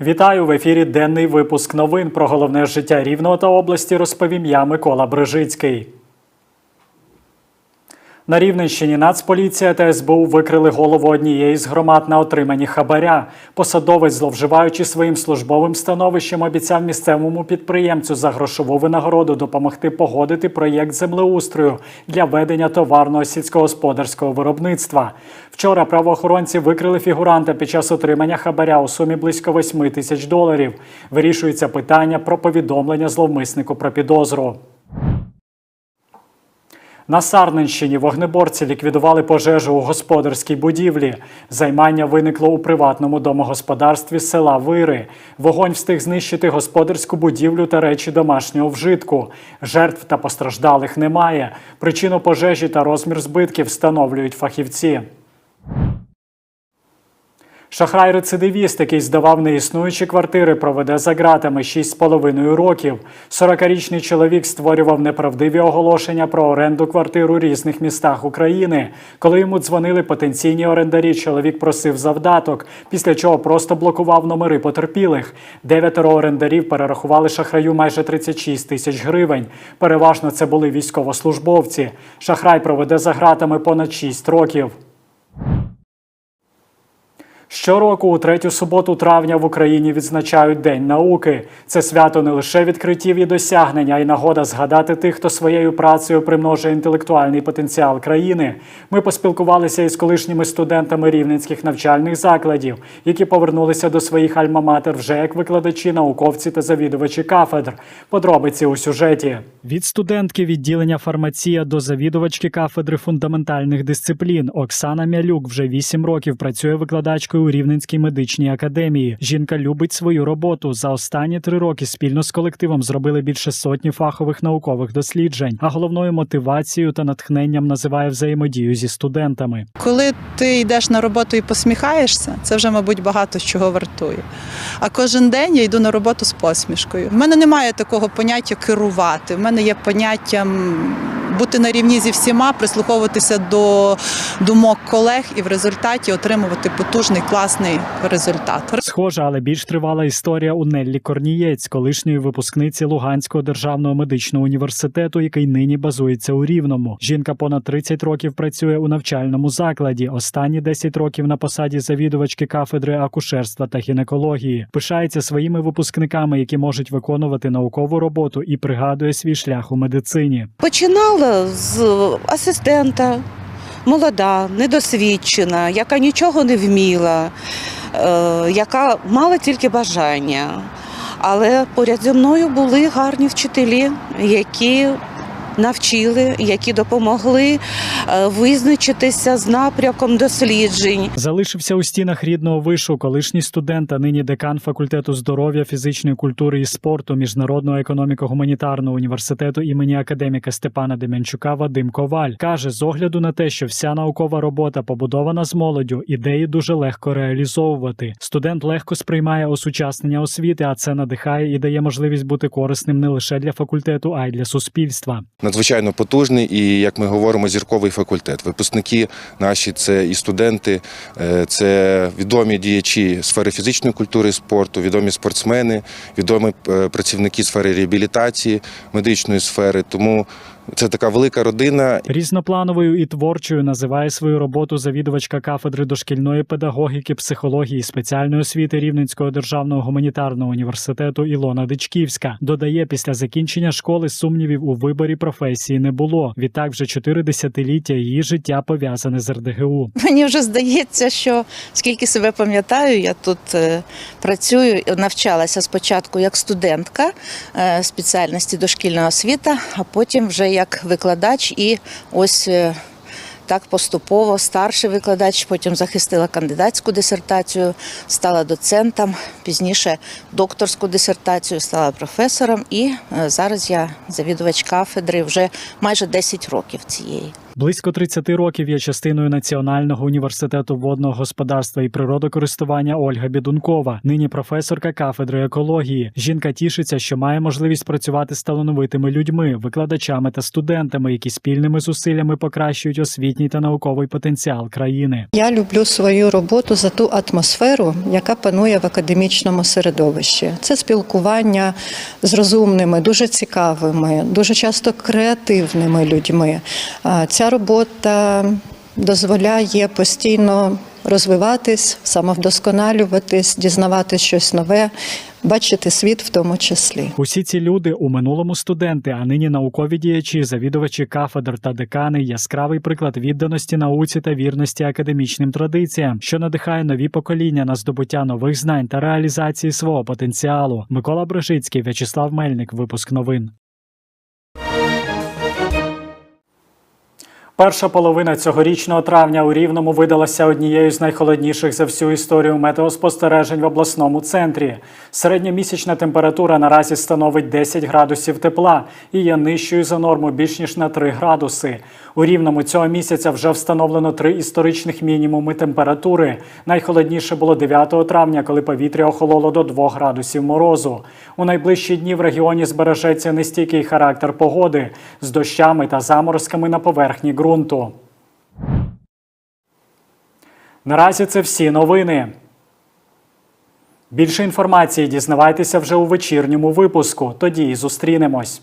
Вітаю в ефірі денний випуск новин про головне життя Рівного та області розповім я Микола Брижицький. На Рівненщині Нацполіція та СБУ викрили голову однієї з громад на отриманні хабаря. Посадовець, зловживаючи своїм службовим становищем, обіцяв місцевому підприємцю за грошову винагороду допомогти погодити проєкт землеустрою для ведення товарного сільськогосподарського виробництва. Вчора правоохоронці викрили фігуранта під час отримання хабаря у сумі близько 8 тисяч доларів. Вирішується питання про повідомлення зловмиснику про підозру. На Сарненщині вогнеборці ліквідували пожежу у господарській будівлі. Займання виникло у приватному домогосподарстві села Вири. Вогонь встиг знищити господарську будівлю та речі домашнього вжитку. Жертв та постраждалих немає. Причину пожежі та розмір збитків встановлюють фахівці. Шахрай-рецидивіст, який здавав неіснуючі квартири, проведе за ґратами 6,5 років. 40-річний чоловік створював неправдиві оголошення про оренду квартир у різних містах України. Коли йому дзвонили потенційні орендарі, чоловік просив завдаток, після чого просто блокував номери потерпілих. Дев'ятеро орендарів перерахували шахраю майже 36 тисяч гривень. Переважно це були військовослужбовці. Шахрай проведе за ґратами понад 6 років. Щороку у третю суботу травня в Україні відзначають День науки. Це свято не лише відкриттів і досягнення, а й нагода згадати тих, хто своєю працею примножує інтелектуальний потенціал країни. Ми поспілкувалися із колишніми студентами рівненських навчальних закладів, які повернулися до своїх альма-матер вже як викладачі, науковці та завідувачі кафедр. Подробиці у сюжеті від студентки відділення фармація до завідувачки кафедри фундаментальних дисциплін Оксана Мялюк вже вісім років працює викладачкою у Рівненській медичній академії. Жінка любить свою роботу. За останні три роки спільно з колективом зробили більше сотні фахових наукових досліджень. А головною мотивацією та натхненням називає взаємодію зі студентами. Коли ти йдеш на роботу і посміхаєшся, це вже, мабуть, багато чого вартує. А кожен день я йду на роботу з посмішкою. В мене немає такого поняття керувати. В мене є поняття бути на рівні зі всіма, прислуховуватися до думок колег і в результаті отримувати потужний класний результат. Схожа, але більш тривала історія у Неллі Корнієць, колишньої випускниці Луганського державного медичного університету, який нині базується у Рівному. Жінка понад 30 років працює у навчальному закладі. Останні 10 років на посаді завідувачки кафедри акушерства та гінекології. Пишається своїми випускниками, які можуть виконувати наукову роботу, і пригадує свій шлях у медицині. Починала з асистента, молода, недосвідчена, яка нічого не вміла, е, яка мала тільки бажання. Але поряд зі мною були гарні вчителі, які навчили, які допомогли е, визначитися з напрямком досліджень. Залишився у стінах рідного вишу колишній студент, а нині декан факультету здоров'я, фізичної культури і спорту Міжнародного економіко-гуманітарного університету імені академіка Степана Дем'янчука Вадим Коваль каже: з огляду на те, що вся наукова робота побудована з молоддю, ідеї дуже легко реалізовувати. Студент легко сприймає осучаснення освіти, а це надихає і дає можливість бути корисним не лише для факультету, а й для суспільства. Надзвичайно потужний і, як ми говоримо, зірковий факультет. Випускники наші це і студенти, е, це відомі діячі сфери фізичної культури і спорту, відомі спортсмени, відомі е, працівники сфери реабілітації, медичної сфери. Тому це така велика родина. Різноплановою і творчою називає свою роботу завідувачка кафедри дошкільної педагогіки, психології спеціальної освіти Рівненського державного гуманітарного університету Ілона Дичківська. Додає, після закінчення школи сумнівів у виборі професії не було. Відтак, вже чотири десятиліття її життя пов'язане з РДГУ. Мені вже здається, що скільки себе пам'ятаю, я тут е, працюю, навчалася спочатку як студентка е, спеціальності дошкільна освіта, а потім вже як викладач і ось. е, Так поступово старший викладач, потім захистила кандидатську дисертацію, стала доцентом, пізніше докторську дисертацію, стала професором, і е, зараз я завідувач кафедри вже майже 10 років цієї. Близько 30 років є частиною Національного університету водного господарства і природокористування Ольга Бідункова. Нині професорка кафедри екології. Жінка тішиться, що має можливість працювати з талановитими людьми, викладачами та студентами, які спільними зусиллями покращують освітній та науковий потенціал країни. Я люблю свою роботу за ту атмосферу, яка панує в академічному середовищі. Це спілкування з розумними, дуже цікавими, дуже часто креативними людьми. А Робота дозволяє постійно розвиватись, самовдосконалюватись, дізнавати щось нове, бачити світ в тому числі. Усі ці люди у минулому студенти, а нині наукові діячі, завідувачі кафедр та декани яскравий приклад відданості науці та вірності академічним традиціям, що надихає нові покоління на здобуття нових знань та реалізації свого потенціалу. Микола Брижицький, В'ячеслав Мельник. Випуск новин. Перша половина цьогорічного травня у Рівному видалася однією з найхолодніших за всю історію метеоспостережень в обласному центрі. Середньомісячна температура наразі становить 10 градусів тепла і є нижчою за норму більш ніж на 3 градуси. У Рівному цього місяця вже встановлено три історичних мінімуми температури. Найхолодніше було 9 травня, коли повітря охололо до 2 градусів морозу. У найближчі дні в регіоні збережеться нестійкий характер погоди з дощами та заморозками на поверхні ґрунту. Наразі це всі новини. Більше інформації дізнавайтеся вже у вечірньому випуску. Тоді і зустрінемось.